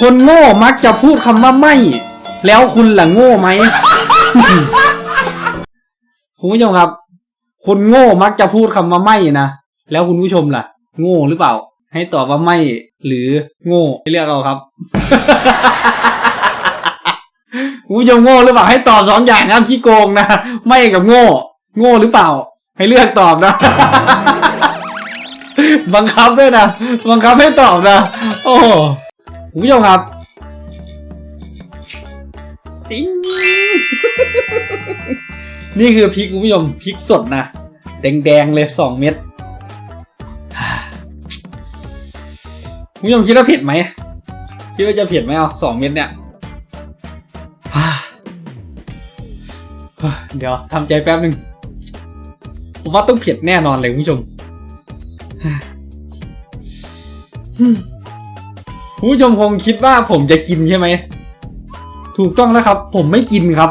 คนโง่มักจะพูดคำว่าไม่ แล้วคุณล่ะโง่ไหมคุณผู้ชมครับ คนโง่มักจะพูดคำว่าไม่นะแล้วคุณผู้ชมล่ะ โง่หรือเปล่า ให้ตอบว่าไม่ หรือโง่ให้เลือกเอาครับคุณผู้ชมโง่หรือเปล่าให้ตอบสองอย่างครับขี้โกงนะไม่กับโง่ โง่หรือเปล่า ให้เลือกตอบนะบังคับด้วยนะบังคับให้ตอบนะ โอ้ คุณผู้ชมครับสิงนี่คือพริกคุณผู้ชมพริกสดนะ แดงๆเลยสองเม็ดคุณผู้ชมคิดว่าเผ็ดไหมคิดว่าจะเผ็ดไหมเอาสองเม็ดเนี่ยเดี๋ยวทำใจแป๊บหนึ่งผมว่าต้องเผ็ดแน่นอนเลยคุณผู้ชม คุณผู้ชมคงคิดว่าผมจะกินใช่ไหม ถูกต้องแล้วครับ ผมไม่กินครับ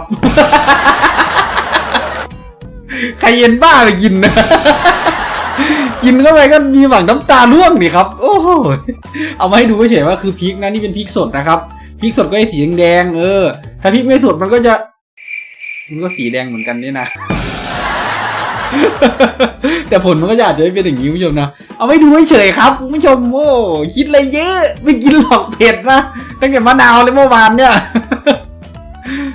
ใครเย็นบ้าไปกินนะ กินเข้าไปก็มีหวังน้ำตาร่วงดิครับ โอ้โหเอามาให้ดูเฉยๆว่าคือพริกนะนี่เป็นพริกสดนะครับพริกสดก็จะสีแดงเออ ถ้าพริกไม่สดมันก็จะ มันก็สีแดงเหมือนกันนี่นะ แต่ผลมันก็จะอาจจะไม่เป็นอย่างนี้คุณผู้ชมนะ เอาไม่ดูเฉยครับคุณผู้ชมโอ้คิดอะไรเยอะ ไม่กินหรอกเผ็ดนะ ตั้งแต่มะนาวเลยเมื่อวานเนี่ย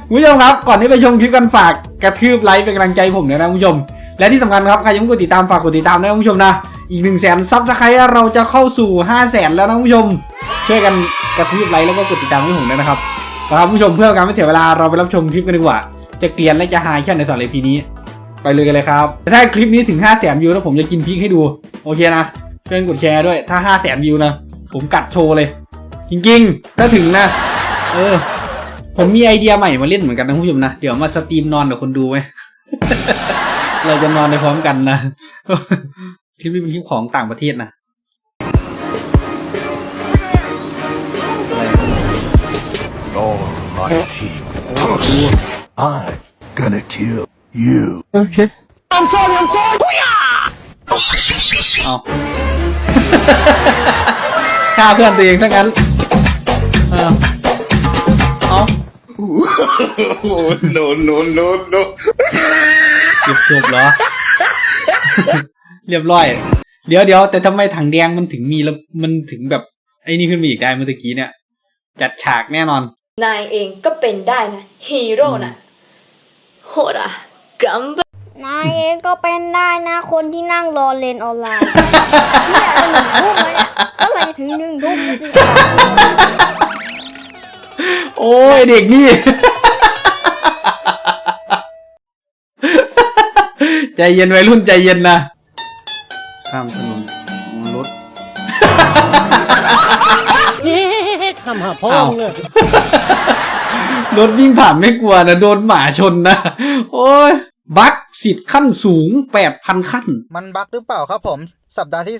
คุณผู้ชมครับ ก่อนที่ไปชมคลิปกันฝากกระทืบไลค์เป็นกำลังใจผมหน่อยนะคุณผู้ชม และที่สำคัญครับใครยังไม่กดติดตามฝากกดติดตามนะคุณผู้ชมนะ อีกหนึ่งแสนซับสไครต์เราจะเข้าสู่ห้าแสนแล้วนะคุณผู้ชม ช่วยกันกระทืบไลค์แล้วก็กดติดตามให้ผมด้วยนะครับครับคุณผู้ชมเพื่อการไม่เสียเวลาเราไปรับชมคลิปกันดีกว่า จะเกลียนและจะหายแค่ในสอนเลยพีนี้ ไปเลยกันเลยครับ ถ้าคลิปนี้ถึง 5 0 0แสนวิวแล้วผมจะกินพริกให้ดู โอเคนะช่วยกดแชร์ด้วย ถ้า 5 0 0แสนวิวนะ ผมกัดโชว์เลย จริงๆ ถ้าถึงนะ เออ ผมมีไอเดียใหม่มาเล่นเหมือนกันนะคุณผู้ชมนะ เดี๋ยวมาสตรีมนอนกับคนดูไหมเราจะนอนในพร้อมกันนะ คลิปนี้เป็นคลิปของต่างประเทศนะ All my team. I'm gonna kill you. เอา ฆ่าเพื่อนตัวเองทั้งนั้นเออเอา Oh no no no no. เก็บศพเหรอ เรียบร้อย เดี๋ยวเดี๋ยวแต่ทำไมถังแดงมันถึงมีแล้วมันถึงแบบไอ้นี่ขึ้นมาอีกได้เมื่อตะกี้เนี่ย จัดฉากแน่นอน นายเองก็เป็นได้นะฮีโร่นะโหดอะ กัมบนายเองก็เป็นได้นะ คนที่นั่งรอเลนออนไลน์เนี่ยจะหนึ่งทุ่มแล้วเนี่ยเมื่อไหร่จะถึงหนึ่งทุ่มเนี่ยโอ้ยเด็กนี่ ใจเย็นวัยรุ่นใจเย็นนะ ข้ามถนนรถ ทำหาพ่ออ้าวมึงเนี่ย รถวิ่งผ่านไม่กลัวนะ โดนหมาชนนะ โอ้ย บัคสิทธิ์ขั้นสูงแปดพันขั้น มันบั๊กหรือเปล่าครับผม สัปดาห์ที่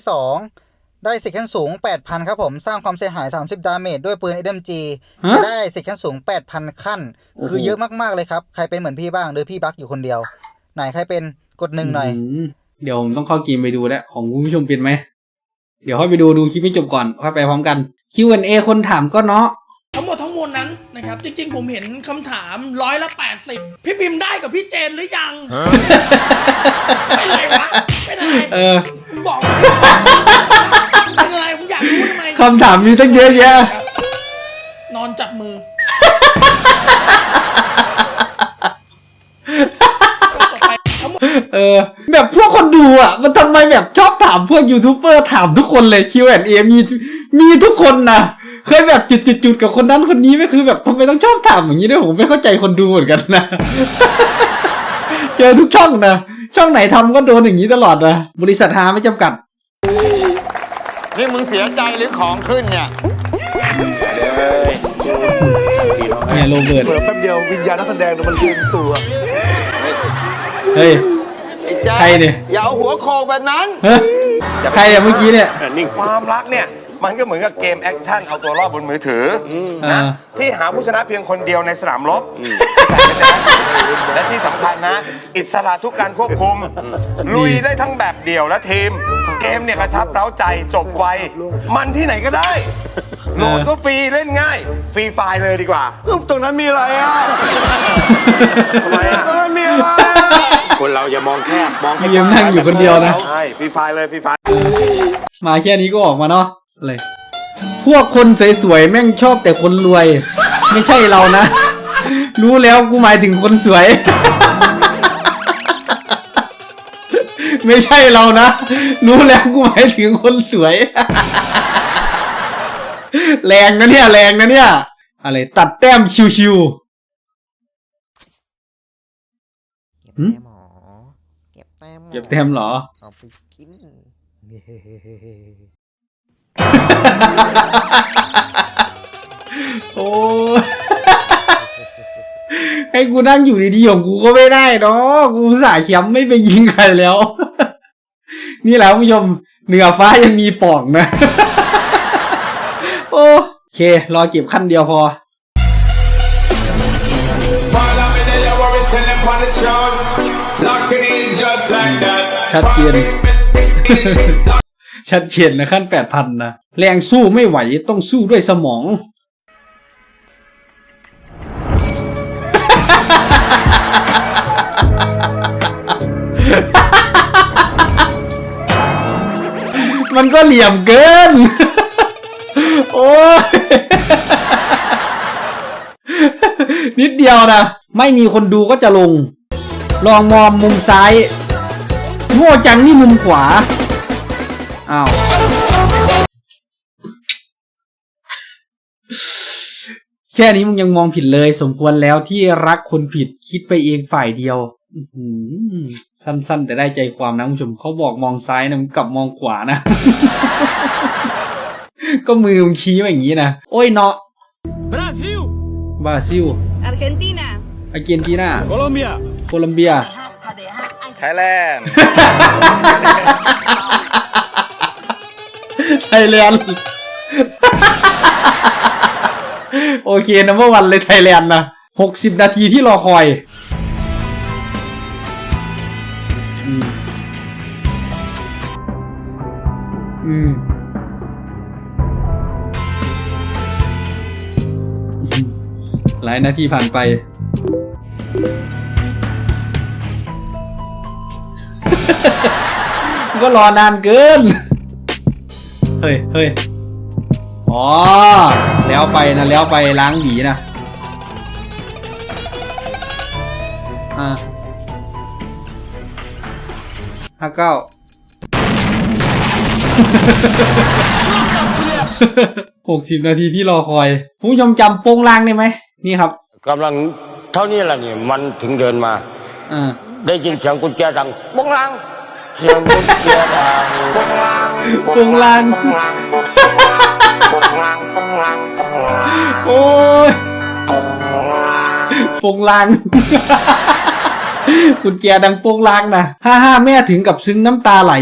2 ได้สิทธิ์ขั้นสูง 8,000 ครับผม สร้างความเสียหาย 30 ดาเมจด้วยปืน SMG ฮะจะได้สิทธิ์ขั้นสูง 8,000 ขั้นโอ้โหคือเยอะมากๆเลยครับ ใครเป็นเหมือนพี่บ้างหรือพี่บั๊กอยู่คนเดียว ไหนใครเป็นกดหนึ่งหน่อยมเดี๋ยวผมต้องเข้าเกมไปดูแล้วของคุณผู้ชมเป็นไหม เดี๋ยวค่อยไปดูดูคลิปให้จบก่อนค่อยไปพร้อมกัน Q&A คนถามก็เนาะทั้งหมดทั้งมวลนั้นนะ ครับ จริงๆ ผมเห็นคำถามร้อยละแปดสิบพี่พิมพ์ได้กับพี่เจนหรือยังเป็นไรวะเป็นอะไรเออผมบอกมาเป็นอะไรผมอยากรู้ทำไมคำถามมีตั้งเยอะแยะครับนอนจับมือก็จบไปทั้งหมดเออ แบบพวกคนดูอะ มันทำไมแบบชอบถามพวกยูทูบเบอร์ถามทุกคนเลย Q&A มีมีทุกคนนะ เคยแบบจุดๆๆกับคนนั้นคนนี้ไม่คือแบบทำไมต้องชอบถามอย่างนี้ด้วยผมไม่เข้าใจคนดูเหมือนกันนะเจอทุกช่องนะช่องไหนทำก็โดนอย่างนี้ตลอดนะบริษัทหาไม่จำกัดนี่มึงเสียใจหรือของขึ้นเนี่ยเนี่ยโรเบิร์ตเปิดแป๊บเดียววิญญาณนักแสดงมันเรียงตัวเฮ้ยไอ้แจ๊ใครเนี่ยอย่าเอาหัวโขกแบบนั้นเฮ้ยใครอะเมื่อกี้เนี่ยนิ่งความรักเนี่ย มันก็เหมือนกับเกมแอคชั่นเอาตัวรอดบนมือถืออเอนะอที่หาผู้ชนะเพียงคนเดียวในสนามรบและที่สำคัญนะ อิสระทุกการควบคุม ลุยได้ทั้งแบบเดี่ยวและทีม เกมเนี่ยกระชับเร้าใจจบไว มันที่ไหนก็ได้ โหลดก็ฟรีเล่นง่าย ฟรีไฟล์เลยดีกว่าอุ๊บตรงนั้นมีอะไรอะทำไมอะตรงนั้นมีอะไรคนเราอย่ามองแคบมองให้เพียมนั่งอยู่คนเดียวนะ ใช่ฟรีไฟล์เลยฟรีไฟล์มาแค่นี้ก็ออกมาเนาะ อะไร พวกคนสวยๆแม่งชอบแต่คนรวย ไม่ใช่เรานะ รู้แล้วกูหมายถึงคนสวย ไม่ใช่เรานะ รู้แล้วกูหมายถึงคนสวย แรงนะเนี่ย แรงนะเนี่ย อะไร ตัดแต้มชิวเก็บแต้มหรอเก็บแต้มๆ เก็บแต้มเหรอ เอาไปกิน โอ้ให้กูนั่งอยู่ดีๆของกูก็ไม่ได้เนาะกูอุตสาห์เข็มไม่ไปยิงใครแล้ว นี่แหละคุณผู้ชมเหนือฟ้ายังมีปล่องนะโอ้โอเครอเก็บขั้นเดียวพอ ชัดเจน ชัดเจนนะขั้นแปดพันนะแรงสู้ไม่ไหวต้องสู้ด้วยสมอง มันก็เหลี่ยมเกิน โอ้ยนิดเดียวนะ ไม่มีคนดูก็จะลง ลองมองมุมซ้าย โง่จังนี่มุมขวา อ้าว แค่นี้มึงยังมองผิดเลย สมควรแล้วที่รักคนผิดคิดไปเองฝ่ายเดียวอื้อหือสั้นๆ แต่ได้ใจความนะคุณผู้ชมเขาบอกมองซ้ายนะมึงกลับมองขวานะ ก็มือมึงชี้มาอย่างนี้นะ โอ้ยเนาะบราซิลบราซิล Argentina อาร์เจนตินาโคลอมเบียโคลอมเบียไทยแลนด์ ไทยแลนด์โอเคนะเมื่อวันเลยไทยแลนด์นะหกสิบนาทีที่รอคอยอืมอืมหลายนาทีผ่านไป ก็รอนานเกิน เฮ้ยเฮ้ยอ๋อ แล้วไปนะ แล้วไปล้างหวีนะ อ่าห้าเก้าหกสิบนาทีที่รอคอยคุณผู้ชมจำโป้งล่างได้ไหม นี่ครับกำลังเท่านี้แหละนี่มันถึงเดินมาอ่าได้ยินเสียงกุญแจดังปุ้งลังเสียงกุญแจดังปุ้งลังโป้งล่าง ปุ้งลังปุ้งลังปุ้งลังโอ้ยโปงลางกุญแจดังโปงลางนะห้าห้าแม่ถึงกับซึ้งน้ำตาไหล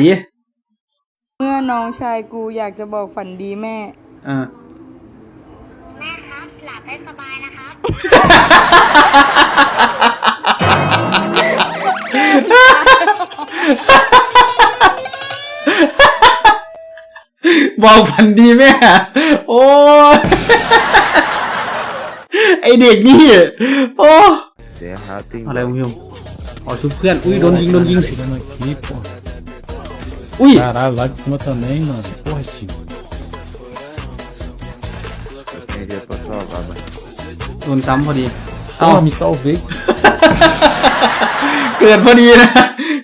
เมื่อน้องชายกูอยากจะบอกฝันดีแม่ อ่า แม่ครับ หลับให้สบายนะครับ บอกฝันดีแม่ โอ้ยไอเด็กนี่ โอ้อะไรคุณผู้ชมอ๋อชุบเพื่อน อุ้ยโดนยิงโดนยิง อุ้ย Caralho, lá de cima também, mano. Porra, tio. โดนซ้ำพอดี เอ้า Porra, me salvei. เกิดพอดีนะ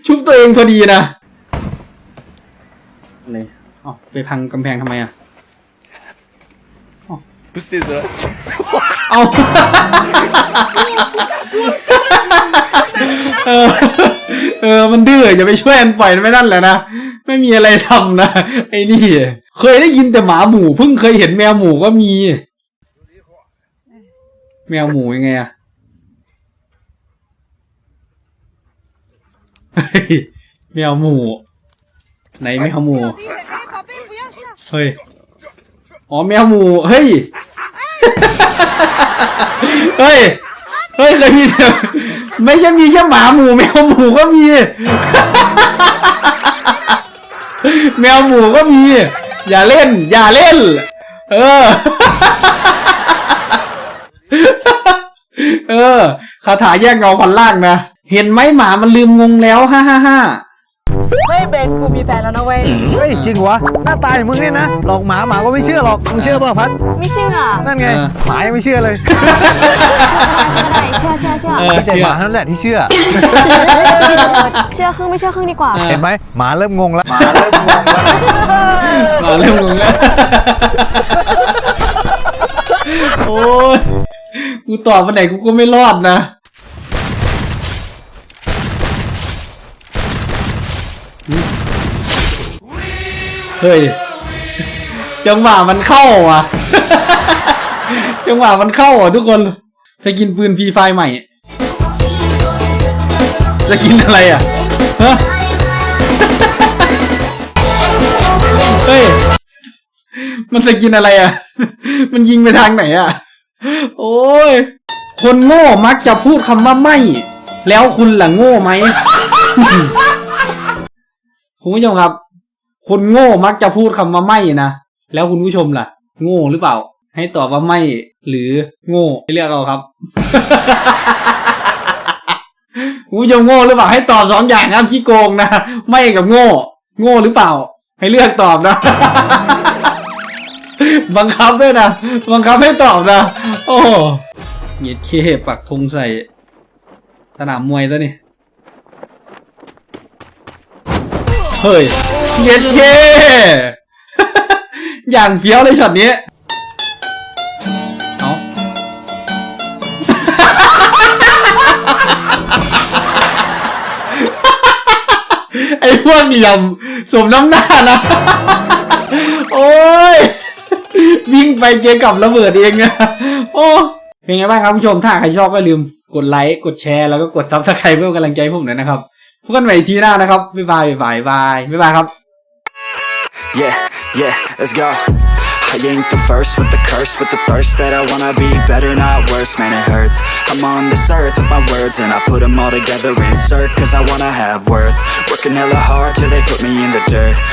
ชุบตัวเองพอดีนะ อะไรเอ้าไปพังกำแพงทำไมอะ Precisa. เอา เออ เออ มันดื้ออย่าไปช่วยมันปล่อยมันไม่นั่นแหละนะ ไม่มีอะไรทำนะ ไอ้นี่ เคยได้ยินแต่หมาหมูเพิ่งเคยเห็นแมวหมูก็มี แมวหมูยังไงอะ เฮ้ยแมวหมูไหนแมวหมูเฮ้ย อ๋อแมวหมู เฮ้ย เฮ้ย เฮ้ยเคยมีแต่ไม่ใช่มีแค่หมาหมูแมวหมูก็มี แมวหมูก็มี อย่าเล่น อย่าเล่น เออ เออคาถาแยกเงาฟันล่างนะ เห็นไหมหมามันลืมงงแล้ว ฮ่าฮ่าฮ่า เฮ้ยเบนกูมีแฟนแล้วนะเว้ย เฮ้ยจริงวะหน้าตาอย่างมึงเนี่ยนะหลอกหมาหมาก็ไม่เชื่อหรอกมึงเชื่อป่ะพัดไม่เชื่อนั่นไงหมายังไม่เชื่อเลยเชื่อได้เชื่อเชื่อเชื่อเออ ไม่ใช่เชื่หอมาเท่านั้นแหละที่เชื่อเชื่อครึ่งไม่เชื่อครึ่งดีกว่าเออเห็นไหมหมาเริ่มงงแล้วหมาเริ่มงงแล้วมาเริ่มงงแล้ว โอ้ยกูตอบวันไหนกูก็ไม่รอดนะ เฮ้ย จังหวะมันเข้าอะ จังหวะมันเข้าอะทุกคนสกินปืนฟรีไฟใหม่สกินอะไรอะฮะเฮ้ย มันสกินอะไรอะ มันยิงไปทางไหนอะ โอ้ย คนโง่มักจะพูดคำว่าไม่ แล้วคุณล่ะโง่ไหมคุณผู้ชมครับ คนโง่มักจะพูดคำว่าไม่นะ แล้วคุณผู้ชมล่ะ โง่หรือเปล่า ให้ตอบว่าไม่ หรือโง่ให้เลือกเอาครับ คุณผู้ชมโง่หรือเปล่า ให้ตอบสองอย่างครับขี้โกงนะ ไม่กับโง่ โง่หรือเปล่า ให้เลือกตอบนะ บังคับด้วยนะ บังคับให้ตอบนะ โอ้เหยียดเคปักธงใส่ สนามมวยตัวนี้ เฮ้ย เยียดเคอย่างเฟี้ยวเลยช็อตนี้ เอาไอ้พวกเหลี่ยมสมน้ำหน้านะ โอ้ย วิ่งไปเจอกับระเบิดเองนะโอ้เป็นไงบ้างครับผู้ชม ถ้าใครชอบก็ลืมกดไลค์ กดแชร์ แล้วก็กดซับสไครป์เพื่อกำลังใจให้ผมหน่อยนะครับพบกันใหม่ทีหน้านะครับ บ๊ายบาย บ๊ายบาย บ๊ายบายครับ Yeah, yeah, let's go. I ain't the first with the curse, with the thirst that I wanna be better, not worse, man, it hurts. I'm on this earth with my words, and I put them all together, insert, cause I wanna have worth. Working hella hard till they put me in the dirt.